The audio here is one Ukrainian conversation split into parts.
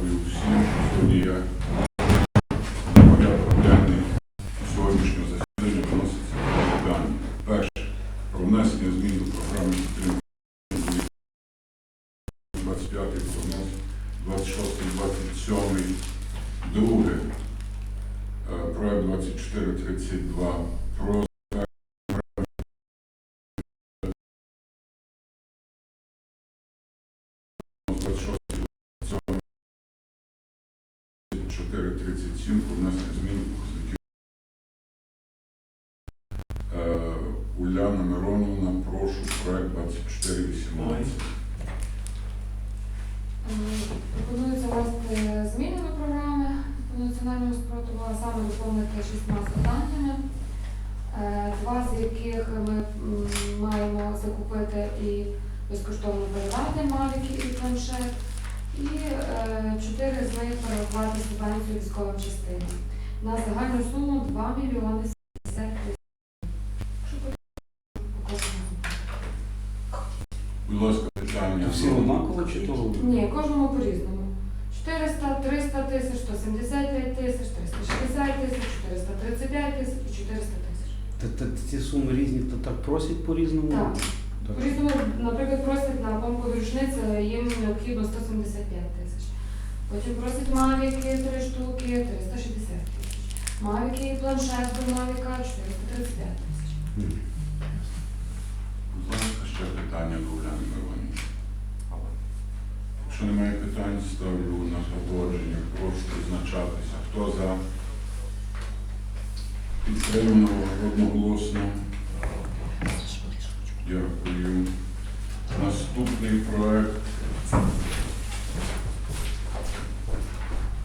Дякую всім. Сьогодні я на 437 про внесення змін. Е, Уляна Мироновна, прошу, проект 2418. Пропонується ввести зміни до програми по національному спротиву, а саме доповнити шістьма завданнями, е, два з яких ми маємо закупити і безкоштовно передати мавіки і планшет, і е, чотири з них перерахувати субвенцію військовим частинам на загальну суму 2 мільйони 70 тисяч. Що потрібно? Будь ласка, питання. Всі однаково чи то? Ні, кожному по-різному. 400, 300 тисяч, 175 тисяч, 360 тисяч, 435 тисяч і 400 тисяч. Та- та Ці суми різні, то так просять по-різному? Так. Так. Наприклад, просять на помпу рушниця, їм необхідно 175 тисяч. Потім просять мавіки 3 штуки, 360 тисяч. Мавіки і планшет до мавіка 435 тисяч. Будь ласка, ще питання до Уляни Миронівни. Якщо немає питань, ставлю на погодження. Прошу визначатися. Хто за? Підтримано одноголосно. Дякую. Наступний проект.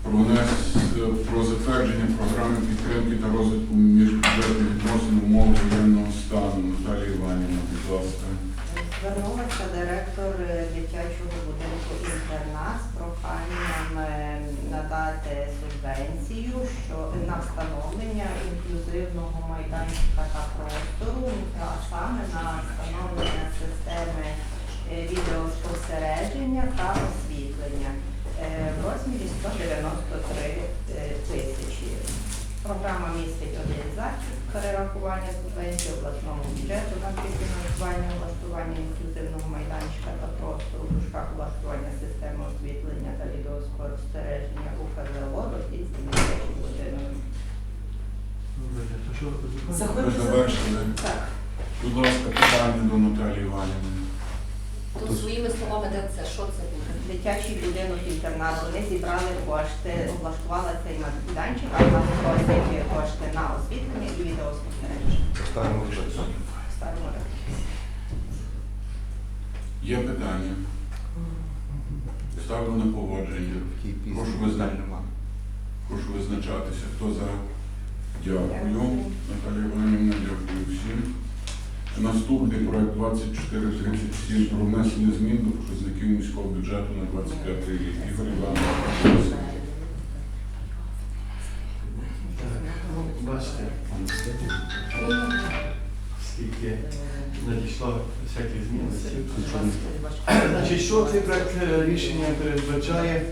Про, про затвердження програми підтримки та розвитку міжбюджетних відносин в умовах воєнного стану. Наталія Іванівна, будь ласка. Звернулася директор е, дитячого будинку інтернат з проханням е, надати субвенцію що на встановлення інклюзивного майданчика та простору, а саме на встановлення системи е, відеоспостереження та освітлення е, в розмірі 193 е, тисячі. Програма містить один захід перерахування субвенцій обласному бюджету на фінансування облаштування інклюзивного майданчика та простору у дужках облаштування системи освітлення та відеоспостереження у КЗО Російський дитячий будинок. Ви завершили. Так, Будь ласка, питання до Наталії Іванівни. То своїми словами, де це, що це буде? дитячий будинок інтернат. Вони зібрали кошти, облаштували цей майданчик, а нам просять кошти на освітлення і відеоспостереження. Ставимо Ставимо рахунок. Є питання? Ставлю на погодження. Прошу визначатися. Прошу визначатися. Хто за? Дякую. Наталія Іванівна, дякую всім. Наступний проект 2437 про внесення змін до показників міського бюджету на 25 рік. Ігор Іванович. Бачите, скільки надійшло всяких змін. Значить, що цей проект рішення передбачає?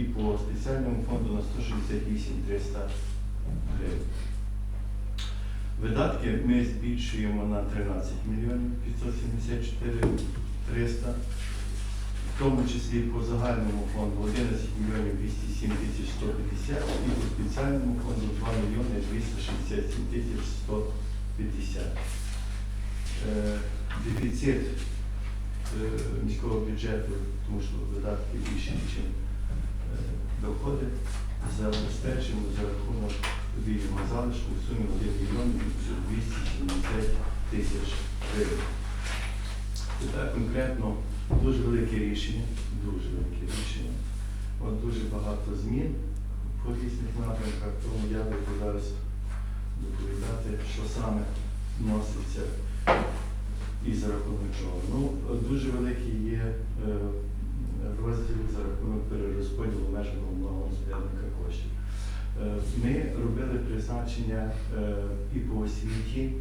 І по спеціальному фонду на 168 300 гривень. Видатки ми збільшуємо на 13 мільйонів 574 300, в тому числі по загальному фонду 11 мільйонів 207 тисяч 150 і по спеціальному фонду 2 мільйони 267 тисяч 150. Е, Дефіцит е, міського бюджету, тому що видатки більше, ніж доходи, забезпечимо за рахунок вільного залишку в сумі 1 мільйон 270 тисяч гривень. Це конкретно дуже велике рішення, дуже велике рішення. От дуже багато змін по різних напрямках, тому я буду зараз доповідати, що саме вноситься і за рахунок чого. Ну, дуже великий є е, розділ за рахунок перерозподілу в межах головного коштів. Е, Ми робили призначення е, і по освіті,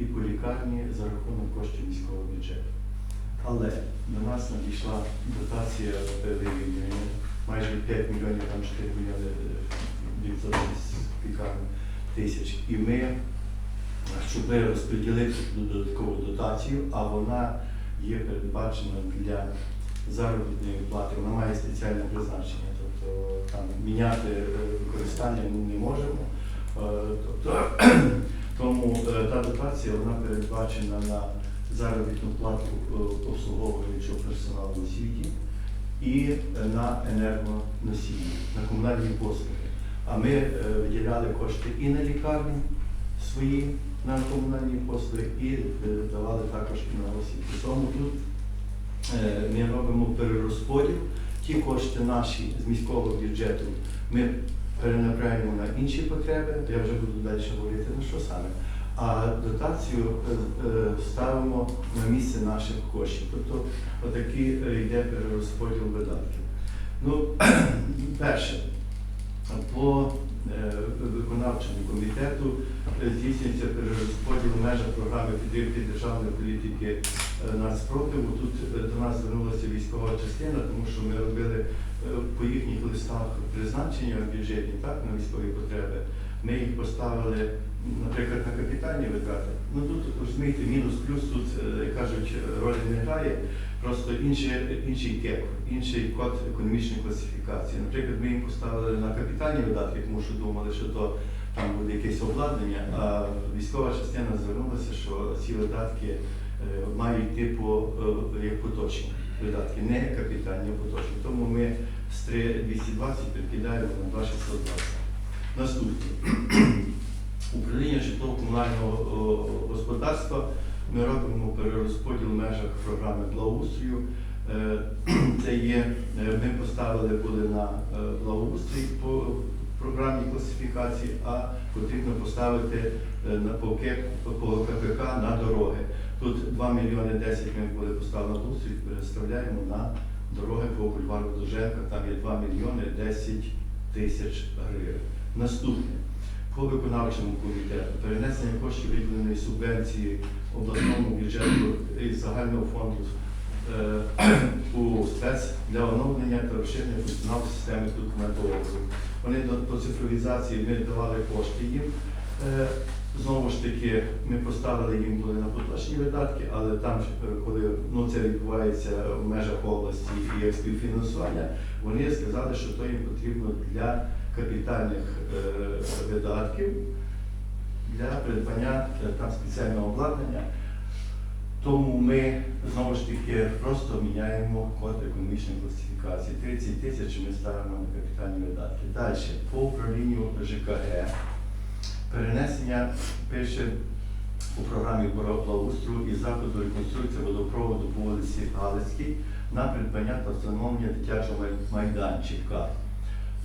і по лікарні за рахунок коштів міського бюджету. Але до нас надійшла дотація е, майже 5 мільйонів, там 4 мільйони е, 900 тисяч. І ми, е, щоб розподілити додаткову дотацію, а вона є передбачена для заробітної плати, вона має спеціальне призначення. Тобто там міняти е, використання ми не можемо. Е, Тобто, тому е, та дотація вона передбачена на заробітну плату обслуговуючого персоналу освіті і на енергоносії, на комунальні послуги. А ми виділяли кошти і на лікарні свої, на комунальні послуги, і давали також і на освіту. Тому тут ми робимо перерозподіл. Ті кошти наші з міського бюджету ми перенаправляємо на інші потреби. Я вже буду далі говорити на що саме. А дотацію е, е, ставимо на місце наших коштів. Тобто отакий е, йде перерозподіл видатків. Ну, перше, по е, виконавчому комітету е, здійснюється перерозподіл в межах програми підтримки державної політики е, нацпротиву. Тут до нас звернулася військова частина, тому що ми робили по їхніх листах призначення в бюджеті так, на військові потреби. Ми їх поставили, наприклад, на капітальні витрати. Ну тут розумієте, мінус-плюс тут е, кажуть, ролі не грає. Просто інший, інший кеп, інший код економічної класифікації. Наприклад, ми їм поставили на капітальні видатки, тому що думали, що то там буде якесь обладнання, а військова частина звернулася, що ці видатки е, мають йти е, як поточні видатки, не капітальні, а поточні. Тому ми з 3,220 перекидаємо на 2,620. Наступне. Управління житлово-комунального господарства ми робимо перерозподіл в межах програми благоустрою. Е, Це є, е, ми поставили були на е, благоустрій по програмі класифікації, а потрібно поставити на по КЕП, по КПК на дороги. Тут 2 мільйони 10 ми були поставили на благоустрій, переставляємо на дороги по бульвару Доженка, там є 2 мільйони 10 тисяч гривень. Наступне. По виконавчому комітету перенесення коштів виділеної субвенції обласному бюджету із загального фонду е, у спец для оновлення та розширення функціоналу системи документообігу. Вони до цифровізації ми давали кошти їм. Е, Знову ж таки, ми поставили їм були на поточні видатки, але там, коли ну, це відбувається в межах області і як співфінансування, вони сказали, що то їм потрібно для капітальних е, видатків для придбання е, там спеціального обладнання. Тому ми знову ж таки просто міняємо код економічної класифікації. 30 тисяч ми ставимо на капітальні видатки. Далі, по управлінню ЖКГ, перенесення пише у програмі благоустрою і заходу реконструкції водопроводу по вулиці Галицькій на придбання та встановлення дитячого майданчика.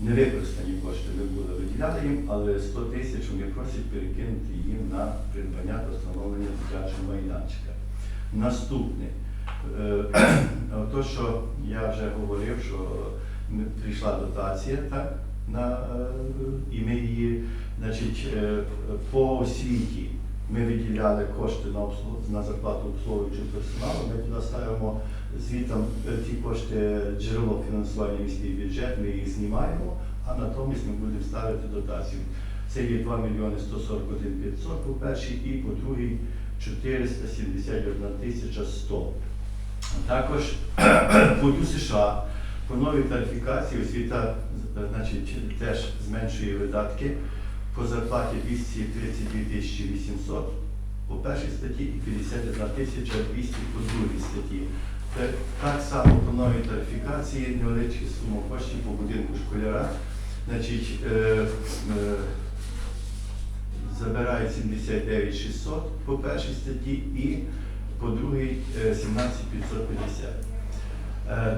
Невикористані кошти ми були виділяли їм, але 100 тисяч вони просять перекинути їм на придбання та встановлення дитячого майданчика. Наступне, Е, то, що я вже говорив, що прийшла дотація, так, на, е, і ми її, значить, е, по освіті ми виділяли кошти на, обслуг- на зарплату обслуговуючого персоналу, ми туди ставимо звітом е, ті кошти джерело фінансування міський бюджет, ми їх знімаємо, а натомість ми будемо ставити дотацію. Це є 2 мільйони 141 500 по першій і по другій 471 тисяча 100. Також по США по новій тарифікації освіта значить, теж зменшує видатки по зарплаті 232 тисячі 800 по першій статті і 51 тисяча 200 по другій статті. Так само по новій тарифікації невеличкі суми коштів по будинку школяра. Значить, е, е, забирають 79 600 по першій статті і по другій е, 17 550.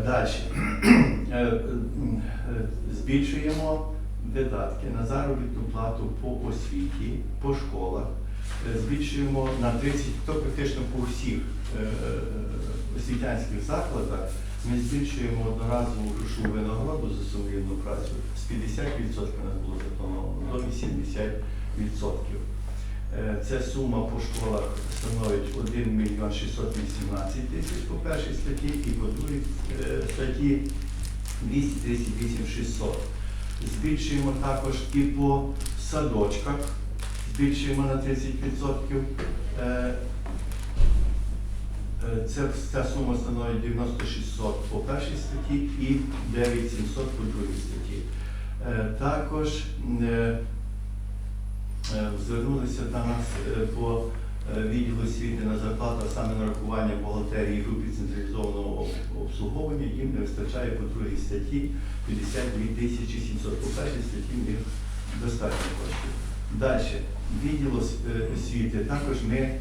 Далі. Збільшуємо видатки на заробітну плату по освіті, по школах. Е, Збільшуємо на 30, то практично по всіх е, освітянських закладах. Ми збільшуємо одноразову грошову винагороду за сумлінну працю з 50% у нас було заплановано до 80%. Е, Ця сума по школах становить 1 мільйон 618 тисяч по першій статті і по другій е, статті 238 600. Збільшуємо також і по садочках, збільшуємо на 30%. Е, Е, Це, ця сума становить 9600 по першій статті і 9700 по другій статті. Е, Також звернулися до нас по відділу освіти на зарплату, а саме нарахування бухгалтерії групі централізованого обслуговування. Їм не вистачає по другій статті 52 тисячі 700. По першій статті них достатньо коштів. Далі, відділ е, освіти. Також ми е,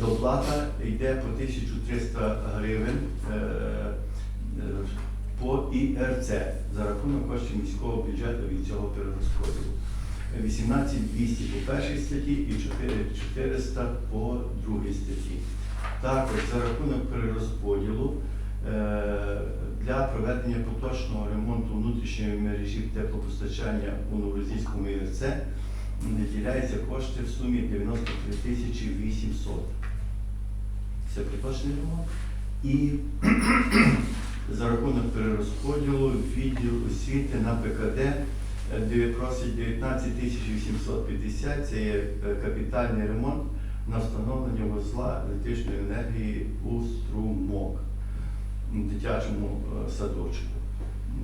доплата йде по 1300 гривень е, е, по ІРЦ за рахунок коштів міського бюджету від цього перерозподілу. 18200 по першій статті і 4400 по другій статті. Також за рахунок перерозподілу е, для проведення поточного ремонту внутрішньої мережі теплопостачання у Новорозійському ІРЦ виділяються кошти в сумі 93 тисячі 800. Це поточний ремонт. І за рахунок перерозподілу відділ освіти на ПКД е, просить 19 тисяч 850. Це є е, капітальний ремонт на встановлення вузла електричної енергії у струмок м, дитячому е, садочку.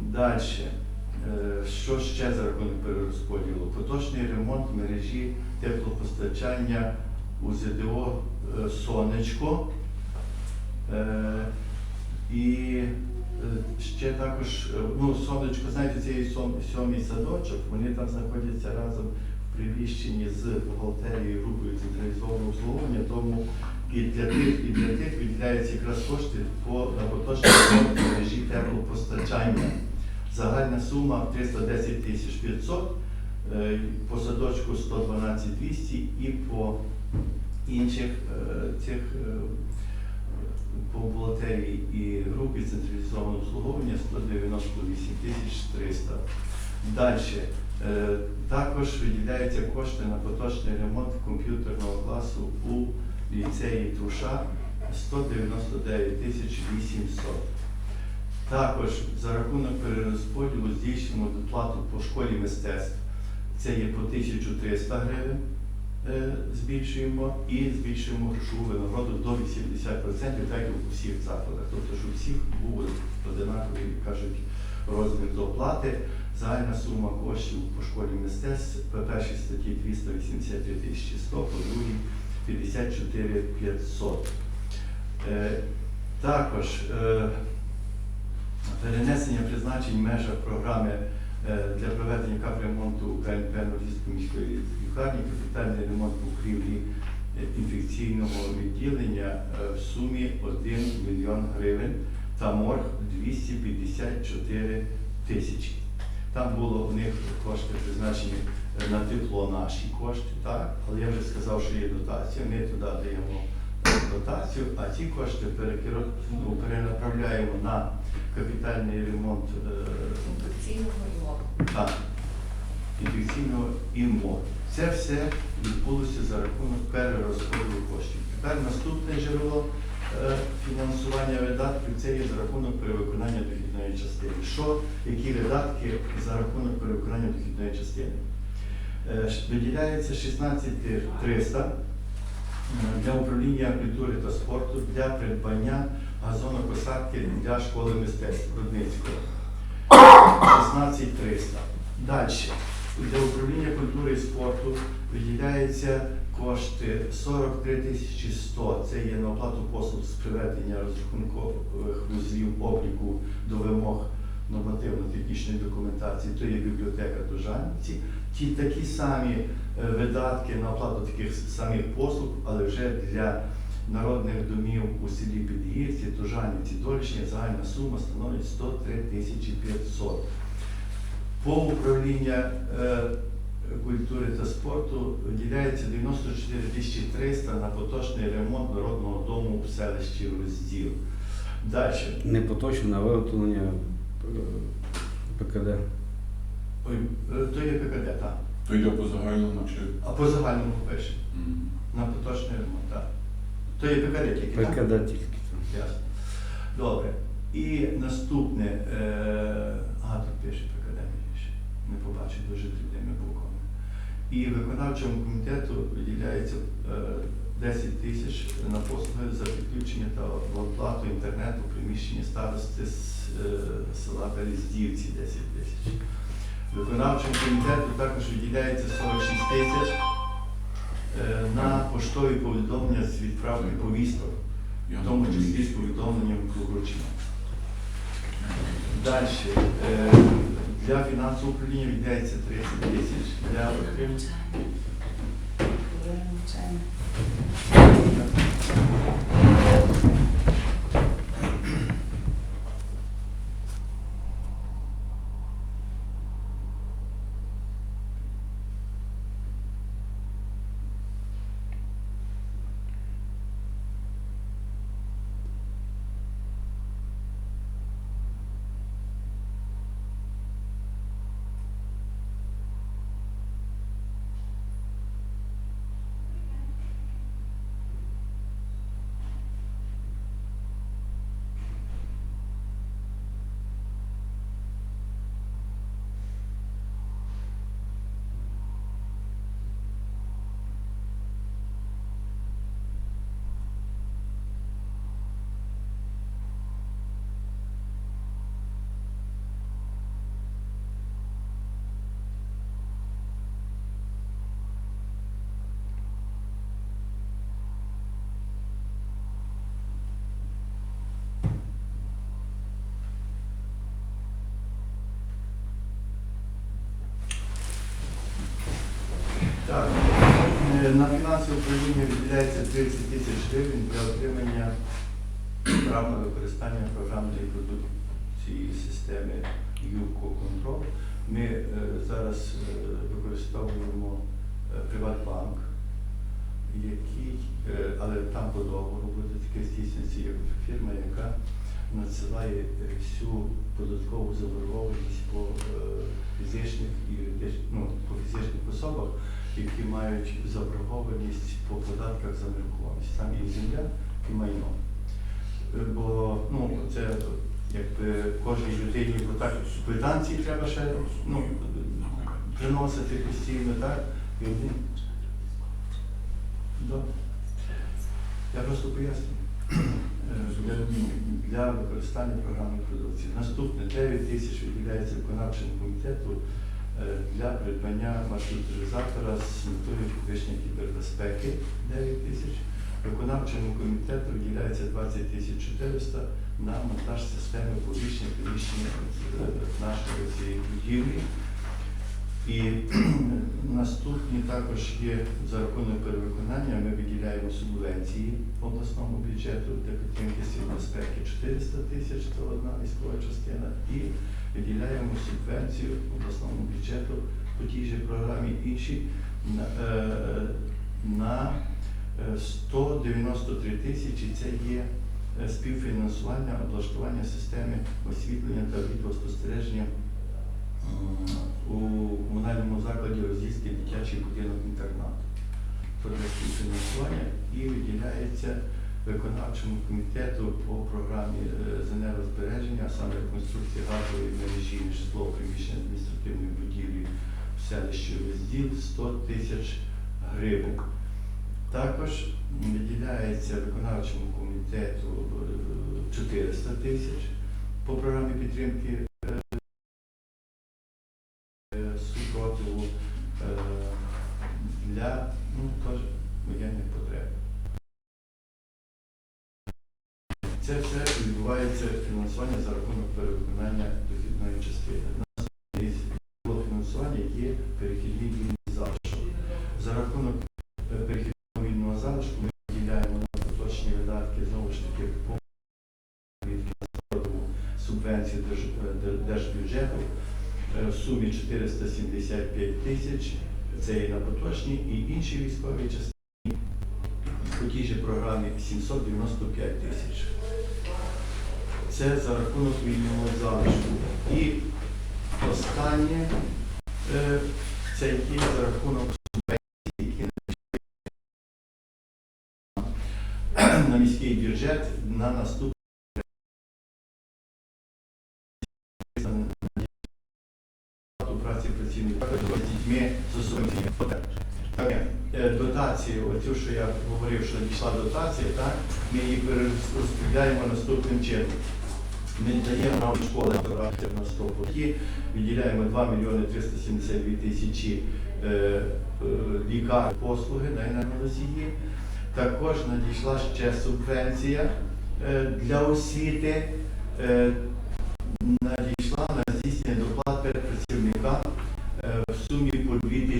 Далі. Що ще за рахунок перерозподілу? Поточний ремонт мережі теплопостачання у ЗДО е, Сонечко. Е, І е, ще також, е, ну, сонечко, знаєте, цей сьомий садочок, вони там знаходяться разом в приміщенні з бухгалтерією групою централізованого обслуговування, тому і для тих, і для тих виділяються якраз кошти по ремонт мережі теплопостачання. Загальна сума 310 тисяч 500, е, по садочку 112 200 і по інших е, цих е, по бухгалтерії і обслуговування 198 тисяч 300. Далі. Е, Також виділяються кошти на поточний ремонт комп'ютерного класу у ліцеї Труша 199 тисяч 800. Також за рахунок перерозподілу здійснюємо доплату по школі мистецтв. Це є по 1300 гривень збільшуємо і збільшуємо грошову винагороду до 80%, так як у всіх закладах. Тобто, щоб всіх був одинаковий, кажуть, розмір доплати. Загальна сума коштів по школі мистецтв по першій статті 283 тисячі 100, по другій 54 500. Е, Також е, перенесення призначень в межах програми е, для проведення капремонту КНП Нордійської міської лікарні, капітальний ремонт покрівлі е, інфекційного відділення е, в сумі 1 мільйон гривень та морг 254 тисячі. Там було у них кошти призначені е, на тепло наші кошти, так? але я вже сказав, що є дотація. Ми туди даємо дотацію, а ці кошти ну, перенаправляємо на капітальний ремонт е, Так, інфекційного і МО. Це все відбулося за рахунок перерозподілу коштів. Тепер наступне джерело е, фінансування видатків це є за рахунок перевиконання дохідної частини. Що, які видатки за рахунок перевиконання дохідної частини? Е, Виділяється 16 300 е, для управління культури та спорту для придбання газонокосарки для школи мистецтв Рудницького. 16 300. Далі. Для управління культури і спорту виділяється кошти 43 тисячі 100. Це є на оплату послуг з приведення розрахункових вузлів обліку до вимог нормативно-технічної документації. То є бібліотека Дужанівці. Ті такі самі е, видатки на оплату таких самих послуг, але вже для народних домів у селі Підгірці, Тужанівці, Дольщині загальна сума становить 103 тисячі 500. Е, По управління е, культури та спорту виділяється 94 тисячі 300 на поточний ремонт народного дому в селищі Розділ. Далі. Не поточне, а виготовлення е, ПКД. Ой, е, то є ПКД, так. То йде по загальному чи. А по загальному пише. Мгм. На поточний ремонт, так. То є ПКД тільки, так? ПКД тільки. Ясно. Добре. І наступне, е, ага, тут пише ПКД, ще не побачив дуже дрібними буквами. І виконавчому комітету виділяється е, 10 тисяч на послуги за підключення та оплату інтернету в приміщенні старости з е, села Берездівці 10 тисяч. Виконавчому комітету також виділяється 46 тисяч на поштові повідомлення з відправки повісток в тому числі з повідомленням про вручення. Далі. Е, для фінансового управління віддається 30 тисяч. Для отримання. Так. Е, На фінансове управління виділяється 30 тисяч гривень для отримання прав на використання програмної продукції системи ЮКО Контрол. Ми е, зараз е, використовуємо е, Приватбанк, який, але там по договору буде таке здійснюється як фірма, яка надсилає всю податкову заборгованість по фізичних і ну, по фізичних особах, які мають заборгованість по податках за нерухомість. Там і земля, і майно. Е, Бо ну, це якби кожній людині, бо так квитанції треба ще ну, приносити постійно, так? І один. Добре. Я просто пояснюю. Е, Для, використання програмної продукції. Наступне 9 тисяч виділяється виконавчому комітету для придбання маршрутизатора з метою підвищення кібербезпеки 9 тисяч. Виконавчому комітету виділяється 20 тисяч 400 на монтаж системи повіщення приміщення е, нашої цієї будівлі. І наступні також є за рахунок перевиконання. Ми виділяємо субвенції обласному бюджету для підтримки сил безпеки 400 тисяч, це одна військова частина, і виділяємо субвенцію обласному бюджету по тій же програмі інші на, е, на е, 193 тисячі. Це є е, співфінансування облаштування системи освітлення та відеоспостереження у комунальному закладі Роздільський дитячий будинок інтернат. Це співфінансування і виділяється виконавчому комітету по програмі е, енергозбереження, а саме реконструкції газової мережі житлового приміщення адміністративної будівлі в селищі Розділ 100 тисяч гривень. Також виділяється виконавчому комітету е, 400 тисяч по програмі підтримки Це все відбувається фінансування за рахунок перевиконання дохідної частини. У нас фінансування є перехідний вільний залишок. За рахунок е, перехідного вільного залишку ми виділяємо на поточні видатки знову ж таки субвенції е, дер- держбюджету е, в сумі 475 тисяч. Це і на поточні, і інші військові частини. По тій же програмі 795 тисяч. Це за рахунок вільного залишку. І останнє е, це є за рахунок субвенцій, які на- міський бюджет на наступний праці працівників з дітьми з е, Дотації, оцю, що я говорив, що надійшла дотація, так, ми її перерозподіляємо наступним чином. Ми даємо нам школи на 100 поті, виділяємо 2 мільйони 372 тисячі е, е, лікар послуги на енергоносії. Також надійшла ще субвенція е, для освіти. Надійшла на здійснення доплат перед працівникам в сумі по 2600